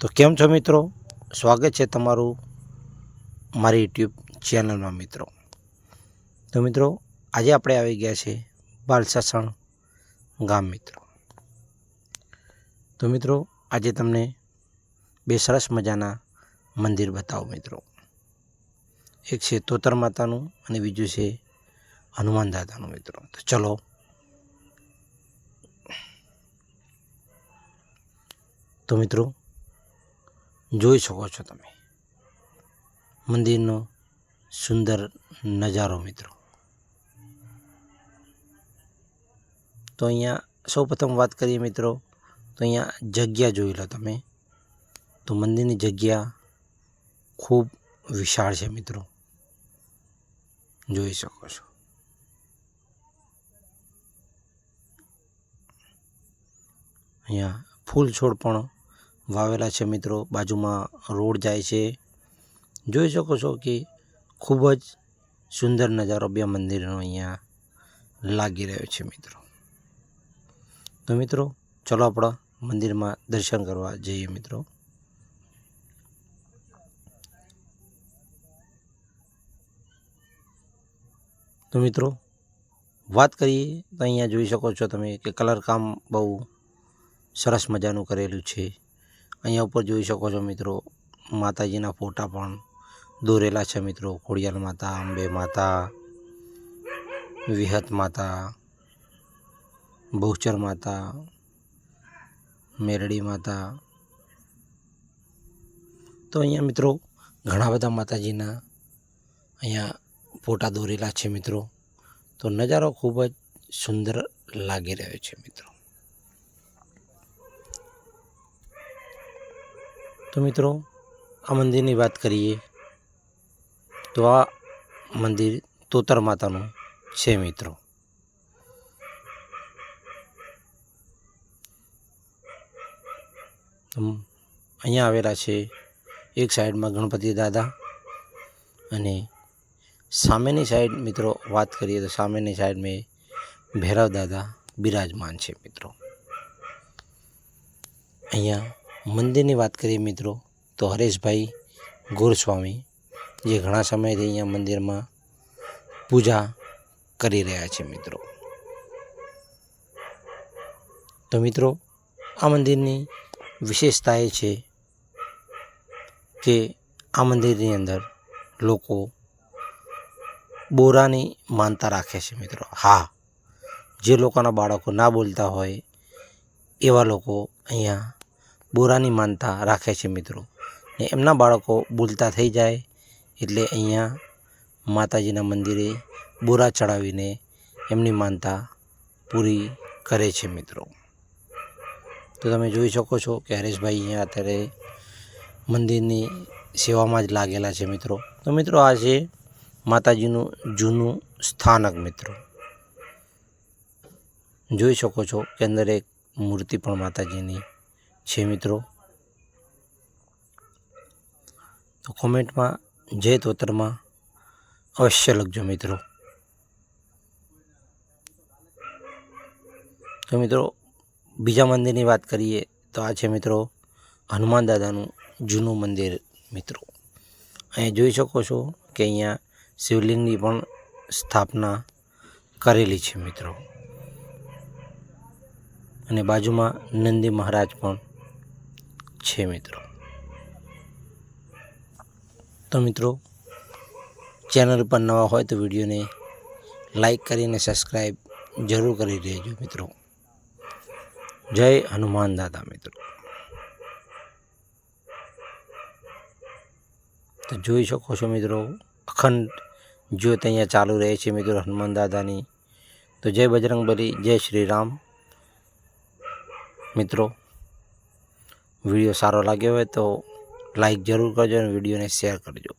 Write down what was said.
તો કેમ છો મિત્રો? સ્વાગત છે તમારું મારી યુટ્યુબ ચેનલમાં મિત્રો. તો મિત્રો, આજે આપણે આવી ગયા છે બાલસાસણ ગામ મિત્રો. તો મિત્રો, આજે તમને બે સરસ મજાના મંદિર બતાવો મિત્રો. એક છે તોતર માતાનું અને બીજું છે હનુમાન દાદાનું મિત્રો. તો ચલો. તો મિત્રો જોઈ શકો છો તમે. મંદિરનો સુંદર નજારો, મિત્રો. તો અહીંયા સૌ પ્રથમ વાત કરીએ, મિત્રો, તો અહીંયા જગ્યા જોઈ લો તમે. તો મંદિરની જગ્યા ખૂબ વિશાળ છે, મિત્રો. જોઈ શકો છો. અહીંયા ફૂલ છોડ પણ વાવેલા છે મિત્રો. બાજુમાં રોડ જાય છે. જોઈ શકો છો કે ખૂબ જ સુંદર નજારો બે મંદિરનો અહીંયા લાગી રહ્યો છે મિત્રો. તો મિત્રો, ચલો આપણા મંદિરમાં દર્શન કરવા જઈએ મિત્રો. તો મિત્રો, વાત કરીએ તો અહીંયા જોઈ શકો છો તમે કે કલર કામ બહુ સરસ મજાનું કરેલું છે. અહીંયા ઉપર જોઈ શકો છો મિત્રો, માતાજીના ફોટા પણ દોરેલા છે મિત્રો. ખોડિયાલ માતા, અંબે માતા, વિહત માતા, બહુચર માતા, મેરડી માતા. તો અહીંયા મિત્રો ઘણા બધા માતાજીના અહીંયા ફોટા દોરેલા છે મિત્રો. તો નજારો ખૂબ જ સુંદર લાગી રહ્યો છે મિત્રો. તો મિત્રો, આ મંદિરની વાત કરીએ તો આ મંદિર તોતર માતાનું છે મિત્રો. અહીંયા આવેલા છે એક સાઈડમાં ગણપતિ દાદા અને સામેની સાઈડ મિત્રો વાત કરીએ તો સામેની સાઈડ મેં ભૈરવ દાદા બિરાજમાન છે મિત્રો. અહીંયા મંદિરની વાત કરીએ મિત્રો, તો હરેશભાઈ ગોરસ્વામી જે ઘણા સમયથી અહીંયા મંદિરમાં પૂજા કરી રહ્યા છે મિત્રો. તો મિત્રો, આ મંદિરની વિશેષતા એ છે કે આ મંદિરની અંદર લોકો બોરાની માનતા રાખે છે મિત્રો. હા, જે લોકોના બાળકો ના બોલતા હોય એવા લોકો અહીંયા બોરાની માનતા રાખે છે મિત્રો. ને એમના બાળકો બોલતા થઈ જાય એટલે અહીંયા માતાજીના મંદિરે બોરા ચડાવીને એમની માનતા પૂરી કરે છે મિત્રો. તો તમે જોઈ શકો છો કે હરેશભાઈ અહીંયા અત્યારે મંદિરની સેવામાં જ લાગેલા છે મિત્રો. તો મિત્રો આ છે માતાજીનું જૂનું સ્થાનક મિત્રો. જોઈ શકો છો કે અંદર એક મૂર્તિ પણ માતાજીની છે મિત્રો. તો કોમેન્ટમાં જય તોતરમાં અવશ્ય લખજો મિત્રો. તો મિત્રો, બીજા મંદિરની વાત કરીએ તો આ છે મિત્રો હનુમાન દાદાનું જૂનું મંદિર મિત્રો. અહીંયા જોઈ શકો છો કે અહીંયા શિવલિંગની પણ સ્થાપના કરેલી છે મિત્રો. અને બાજુમાં નંદી મહારાજ પણ છે મિત્રો. તો મિત્રો, ચેનલ પર નવા હોય તો વિડીયોને લાઈક કરીને સબસ્ક્રાઈબ જરૂર કરી દેજો મિત્રો. જય હનુમાન દાદા મિત્રો. તો જોઈ શકો છો મિત્રો, અખંડ જ્યોત અહીંયા ચાલુ રહે છે મિત્રો હનુમાન દાદાની. તો જય બજરંગબલી, જય શ્રી રામ મિત્રો વીડિયો સારો લાગ્યો હોય તો લાઈક જરૂર કરજો અને વિડીયોને શેર કરજો.